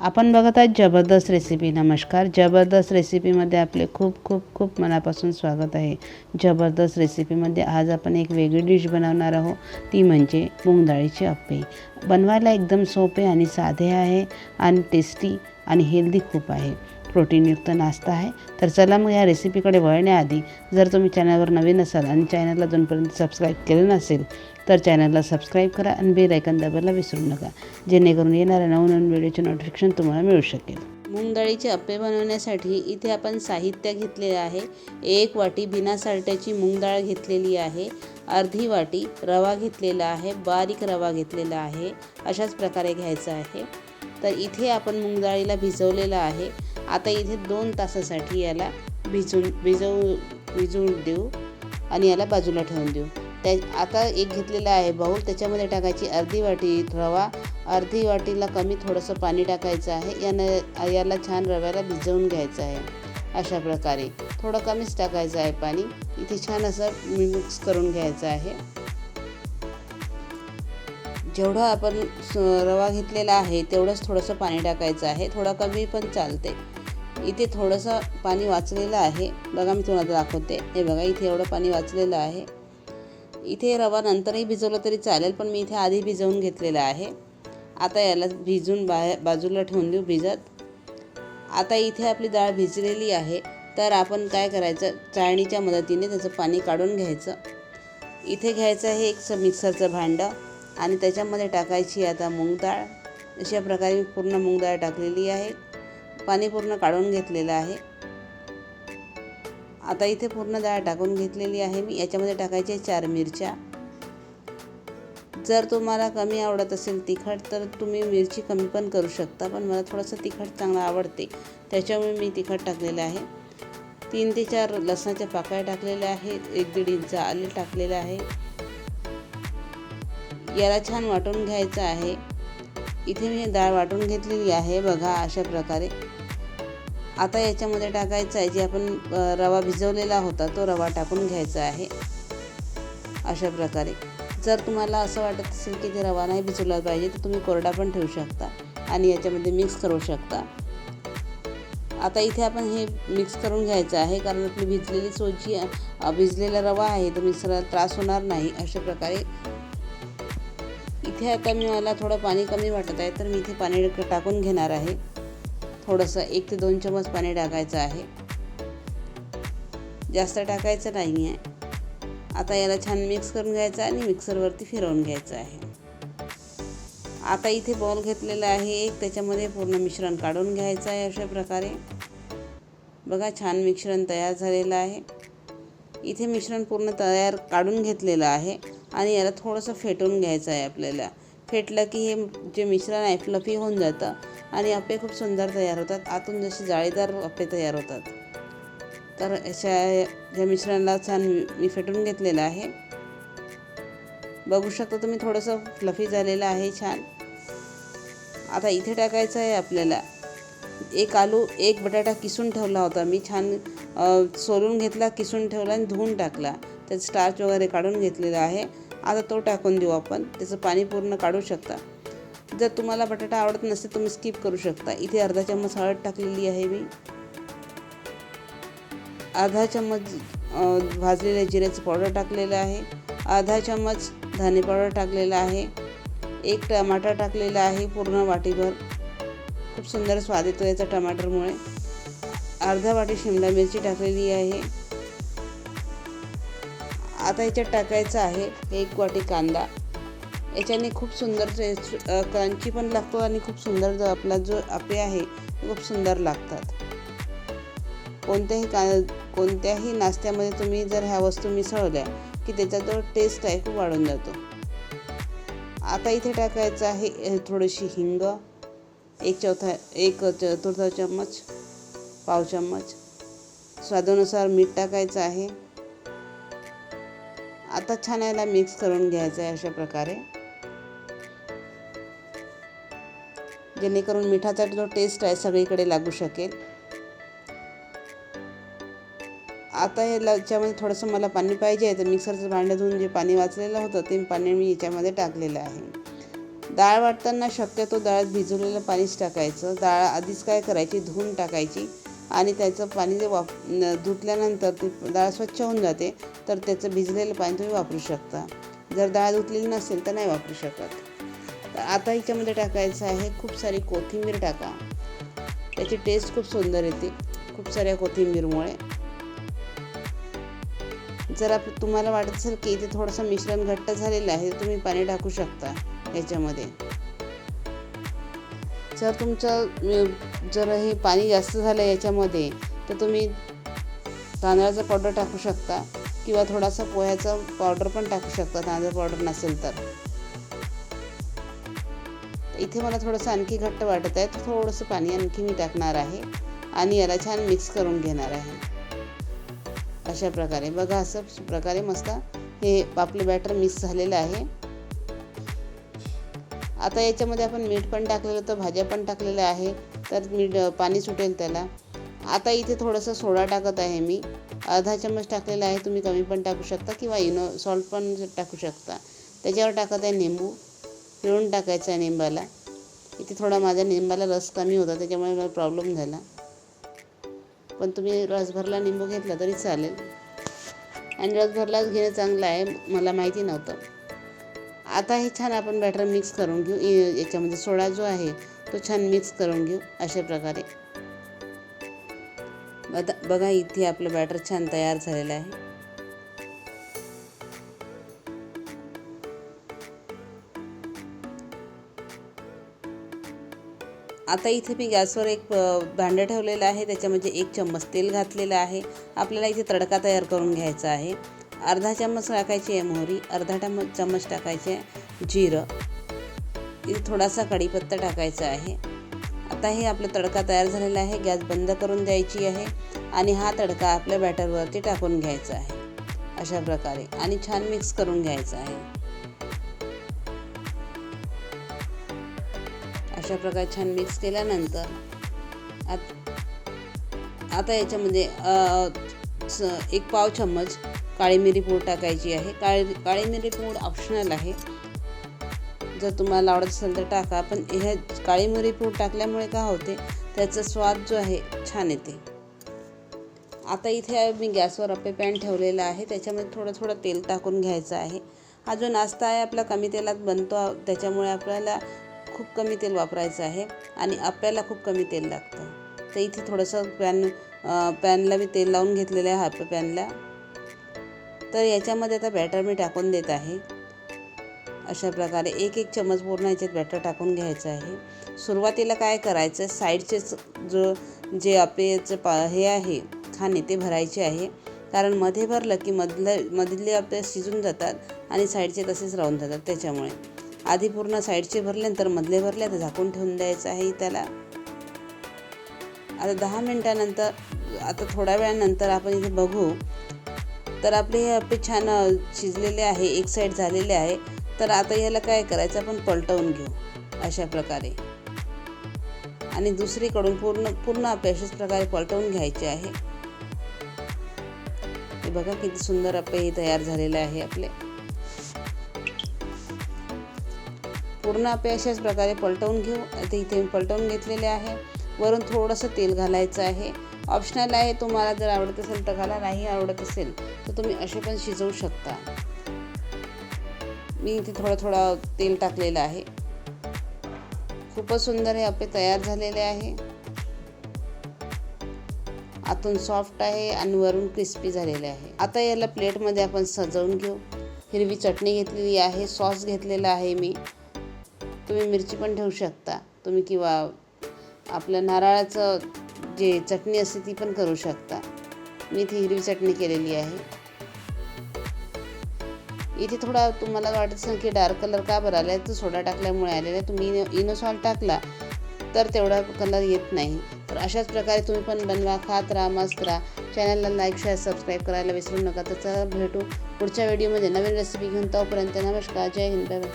आपण बघत आहात जबरदस्त रेसिपी नमस्कार. जबरदस्त रेसिपीमध्ये आपले खूप खूप खूप मनापासून स्वागत आहे. जबरदस्त रेसिपीमध्ये आज आपण एक वेगळी डिश बनवणार आहोत. ती म्हणजे मूग अप्पे बनवायला एकदम सोपे आणि साधे आहे आणि टेस्टी आणि हेल्दी खूप आहे. प्रोटीनयुक्त नाश्ता आहे. तर चला मग या रेसिपीकडे वळण्याआधी जर तुम्ही चॅनलवर नवीन असाल आणि चॅनलला जोपर्यंत सबस्क्राईब केलं नसेल तर चॅनलला सबस्क्राईब करा आणि बेल ऐकन दाबायला विसरू नका. जेणेकरून येणाऱ्या नवनवीन व्हिडिओचे नोटिफिकेशन तुम्हाला मिळू शकेल. मूग डाळीचे अप्पे बनवण्यासाठी इथे आपण साहित्य घेतलेले आहे. एक वाटी बिना साल्ट्याची मूग डाळ घेतलेली आहे. अर्धी वाटी रवा घेतलेला आहे. बारीक रवा घेतलेला आहे. अशाच प्रकारे घ्यायचा आहे. तर इथे आपण मूग डाळीला भिजवलेलं आहे. आता इथे दोन तासासाठी याला भिजून भिजवू भिजवून देऊ आणि याला बाजूला ठेवून देऊ. त्या आता एक घेतलेला आहे बाऊल. त्याच्यामध्ये टाकायची अर्धी वाटी रवा. अर्धी वाटीला कमी थोडंसं पाणी टाकायचं आहे. यानं याला छान रव्याला भिजवून घ्यायचं आहे. अशा प्रकारे. थोडं कमीच टाकायचं आहे पाणी. इथे छान असं मिक्स करून घ्यायचं आहे. जेवढं आपण रवा घेतलेला आहे तेवढंच थोडंसं पाणी टाकायचं आहे. थोडं कमी पण चालते. इथे थोडंसं पाणी वाचलेलं आहे. बघा मी तुम्हाला दाखवते. हे बघा इथे एवढं पाणी वाचलेलं आहे. इथे रवा नंतरही भिजवलं तरी चालेल पण मी इथे आधी भिजवून घेतलेलं आहे. आता याला भिजून बाहेर बाजूला ठेवून देऊ भिजत. आता इथे आपली डाळ भिजलेली आहे तर आपण काय करायचं चाळणीच्या मदतीने त्याचं पाणी काढून घ्यायचं. इथे घ्यायचं आहे एक मिक्सरचं भांडं आणि त्याच्यामध्ये टाकायची आता मूग डाळ. अशा प्रकारे मी पूर्ण मूग डाळ टाकलेली आहे. पाणी पूर्ण काढून घेतलेलं आहे. आता इथे पूर्ण डाळ टाकून घेतलेली आहे मी. याच्यामध्ये टाकायचे चार मिरच्या. जर तुम्हाला कमी आवडत असेल तिखट तर तुम्ही मिरची कमी पण करू शकता पण मला थोडंसं तिखट चांगलं आवडते. त्याच्यामुळे मी तिखट टाकलेलं आहे. तीन ते चार लसणाच्या पाकळ्या टाकलेल्या आहेत. एक दीड इंच आले टाकलेलं आहे. याला छान वाटून घ्यायचं आहे. इथे मी डाळ वाटून घेतलेली आहे बघा अशा प्रकारे. आता याच्यामध्ये टाकायचं आहे जे आपण रवा भिजवलेला होता तो रवा टाकून घ्यायचा आहे. अशा प्रकारे. जर तुम्हाला असं वाटत असेल की ते रवा नाही भिजवला पाहिजे तर तुम्ही कोरडा पण ठेवू शकता आणि याच्यामध्ये मिक्स करू शकता. आता इथे आपण हे मिक्स करून घ्यायचं आहे कारण आपली भिजलेली सोजी भिजलेला रवा आहे तर मिक्सरला त्रास होणार नाही अशा प्रकारे. इथे आता मी मला थोडं पाणी कमी वाटत आहे तर मी इथे पाणी टाकून घेणार आहे. थोडंसं एक ते दोन चमच पाणी टाकायचं आहे. जास्त टाकायचं नाही आहे आता याला छान मिक्स करून घ्यायचं आणि मिक्सरवरती फिरवून घ्यायचं आहे. आता इथे बॉल घेतलेला आहे एक त्याच्यामध्ये पूर्ण मिश्रण काढून घ्यायचं आहे अशा प्रकारे. बघा छान मिश्रण तयार झालेलं आहे. इथे मिश्रण पूर्ण तयार काढून घेतलेलं आहे आणि याला थोडंसं फेटून घ्यायचं आहे आपल्याला. फेटलं की हे जे मिश्रण आहे फ्लफी होऊन जातं. आणि अप्पे खूप सुंदर तयार होतात. आतून जसे जाळीदार अप्पे तयार होतात. तर अशा या मिश्रणाला छान मी फेटून घेतलेलं आहे. बघू शकता तुम्ही थोडंसं फ्लफी झालेलं आहे छान. आता इथे टाकायचं आहे आपल्याला. एक आलू एक बटाटा किसून ठेवला होता. मी छान सोलून घेतला किसून ठेवला आणि धुवून टाकला. त्याचं स्टार्च वगैरे काढून घेतलेला आहे. आता तो टाकून देऊ आपण. त्याचं पाणी पूर्ण काढू शकता. जर तुम्हाला बटाटा आवडत नसेल तुम्ही स्किप करू शकता. इथे अर्धा चम्मच हळद टाकलेली आहे मी. अर्धा चम्मच भाजलेल्या जिऱ्याचं पावडर टाकलेलं आहे. अर्धा चम्मच धने पावडर टाकलेला आहे. एक टमाटर टाकलेला आहे पूर्ण वाटीभर. खूप सुंदर स्वाद येतो याचा टमाटरमुळे. अर्धा वाटी शिमला मिरची टाकलेली आहे. आता याच्यात टाकायचं आहे एक वाटी कांदा. याच्याने खूप सुंदर क्रंची पण लागतो आणि खूप सुंदर जो आपला जो आपे आहे खूप सुंदर लागतात. कोणत्याही का कोणत्याही नाश्त्यामध्ये तुम्ही जर ह्या वस्तू मिसळल्या की त्याचा जो टेस्ट आहे खूप वाढून जातो. आता इथे टाकायचं आहे थोडीशी हिंग एक चौथा एक चतुर्थ चम्मच पाव चम्मच. स्वादानुसार मीठ टाकायचं आहे. आता छान याला मिक्स करून घ्यायचं आहे अशा प्रकारे. जेणेकरून मिठाचा जो टेस्ट आहे सगळीकडे लागू शकेल. आता याला याच्यामध्ये थोडंसं मला पाणी पाहिजे आहे तर मिक्सरचं भांडं धुवून जे पाणी वाचलेलं होतं ते पाणी मी याच्यामध्ये टाकलेलं आहे. डाळ वाटताना शक्यतो डाळ भिजवलेलं पाणीच टाकायचं. डाळ आधीच काय करायची? धुवून टाकायची. आणि त्याचं पाणी जे वाप न- धुतल्यानंतर ती डाळ स्वच्छ होऊन जाते तर त्याचं भिजलेलं पाणी तुम्ही वापरू शकता. जर डाळ धुतलेली नसेल तर नाही वापरू शकत. आता हिच्यामध्ये टाकायचं आहे खूप सारी कोथिंबीर टाका. त्याची टेस्ट खूप सुंदर येते खूप साऱ्या कोथिंबीरमुळे. जर आप तुम्हाला वाटत असेल की इथे थोडंसं मिश्रण घट्ट झालेलं आहे तुम्ही पाणी टाकू शकता याच्यामध्ये. जर तुमचं जर हे पाणी जास्त झालं याच्यामध्ये तर तुम्ही तांदळाचा पावडर टाकू शकता किंवा थोडासा पोह्याचा पावडर पण टाकू शकता तांदूळ पावडर नसेल तर. इथे मला थोडंसं आणखी घट्ट वाटत आहे. तर थोडंसं पाणी आणखी मी टाकणार आहे. आणि याला छान मिक्स करून घेणार आहे. अशा प्रकारे. बघा असं प्रकारे मस्त हे आपलं बॅटर मिक्स झालेलं आहे. आता याच्यामध्ये आपण मीठ पण टाकलेलं होतं भाज्या पण टाकलेल्या आहे. तर मीठ पाणी सुटेल त्याला. आता इथे थोडंसं सोडा टाकत आहे मी. अर्धा चम्मच टाकलेला आहे. तुम्ही कमी पण टाकू शकता किंवा इनो सॉल्ट पण टाकू शकता. त्याच्यावर टाकत आहे निंबू. पिळून टाकायचा आहे निंबाला. इथे थोडा माझ्या निंबाला रस कमी होता त्याच्यामुळे मला प्रॉब्लेम झाला. पण तुम्ही रसभरला निंबू घेतला तरी चालेल. आणि रसभरलाच घेणं चांगलं आहे मला माहिती नव्हतं. आता हे छान आपण बॅटर मिक्स करून घेऊ. याच्यामध्ये सोडा जो आहे तो छान मिक्स करून घेऊ अशा प्रकारे. बदा बघा इथे आपलं बॅटर छान तयार झालेलं आहे. आता इथे मी गॅसवर एक भांडं ठेवलेलं आहे. त्याच्यामध्ये एक चम्मच तेल घातलेलं आहे. आपल्याला इथे तडका तयार करून घ्यायचा आहे. अर्धा चम्मच टाकायची आहे मोहरी. अर्धा टम चम्मच टाकायचे आहे जिरं. इथे थोडासा कढीपत्ता टाकायचा आहे. आता हे आपलं तडका तयार झालेला आहे. गॅस बंद करून द्यायची आहे आणि हा तडका आपल्या बॅटरवरती टाकून घ्यायचा आहे. अशा प्रकारे. आणि छान मिक्स करून घ्यायचा आहे. अशा प्रकारे छान मिक्स केल्यानंतर आत आता याच्यामध्ये स- एक पाव चम्मच काळी मिरी पूड टाकायची आहे. काळी काळी मिरी पूड ऑप्शनल आहे. जर तुम्हाला आवडत असेल तर टाका. पण ह्या काळी मिरी पूड टाकल्यामुळे काय होते? त्याचा स्वाद जो आहे छान येते. आता इथे मी गॅसवर अप्पे पॅन ठेवलेला आहे. त्याच्यामध्ये थोडं थोडं तेल टाकून घ्यायचं आहे. हा जो नाश्ता आहे आपला कमी तेलात बनतो. त्याच्यामुळे आपल्याला खूप कमी तेल वापरायचं आहे आणि आपल्याला खूप कमी तेल लागतं. तर इथे थोडंसं पॅन पॅनला मी तेल लावून घेतलेलं आहे हाफ पॅनला. तर याच्यामध्ये आता बॅटर मी टाकून देत आहे. अशा प्रकारे एक एक चम्मच पूर्ण याच्यात बॅटर टाकून घ्यायचं आहे. सुरुवातीला काय करायचं साईडचेच जो जे आपले पा हे आहे खाणे ते भरायचे आहे. कारण मध्ये भरलं की मधलं मधले आपले शिजून जातात आणि साईडचे तसेच राहून जातात त्याच्यामुळे. आधी पूर्ण साईडचे भरले नंतर मधले भरले तर झाकून ठेवून द्यायचं आहे त्याला आता दहा मिनटानंतर आता थोड्या वेळानंतर आपण इथे बघू. तर आपले हे आपले छान शिजलेले आहे एक साईड झालेले आहे. तर आता याला काय करायचं आपण पलटवून घेऊ अशा प्रकारे. आणि दुसरीकडून पूर्ण पूर्ण आपले अशाच प्रकारे पलटवून घ्यायचे आहे. हे बघा किती सुंदर आपले हे तयार झालेले आहे आपले. पूर्ण आपे अशाच प्रकारे पलटवून घेऊ. आता इथे मी पलटवून घेतलेले आहे. वरून थोडंसं तेल घालायचं आहे. ऑप्शनल आहे तुम्हाला जर आवडत असेल तर घाला. नाही आवडत असेल तर तुम्ही असे पण शिजवू शकता. मी इथे थोडं थोडं तेल टाकलेलं आहे. खूपच सुंदर हे आपे तयार झालेले आहे. आतून सॉफ्ट आहे आणि वरून क्रिस्पी झालेले आहे. आता याला प्लेटमध्ये आपण सजवून घेऊ. हिरवी चटणी घेतलेली आहे. सॉस घेतलेला आहे मी. तुम्ही मिरची पण ठेवू शकता. तुम्ही किंवा आपलं नारळाचं जे चटणी असते ती पण करू शकता. मी इथे हिरवी चटणी केलेली आहे. इथे थोडा तुम्हाला वाटत असेल की डार्क कलर का बरं आला आहे तर सोडा टाकल्यामुळे आलेला. आहे तुम्ही इनो सॉल्ट टाकला तर तेवढा कलर येत नाही. तर अशाच प्रकारे तुम्ही पण बनवा खात राहा मस्त राहा. चॅनलला लाईक शेअर सबस्क्राईब करायला विसरू नका. तर चला भेटू पुढच्या व्हिडिओमध्ये. नवीन रेसिपी घेऊन तोपर्यंत नमस्कार. जय हिंद. बाय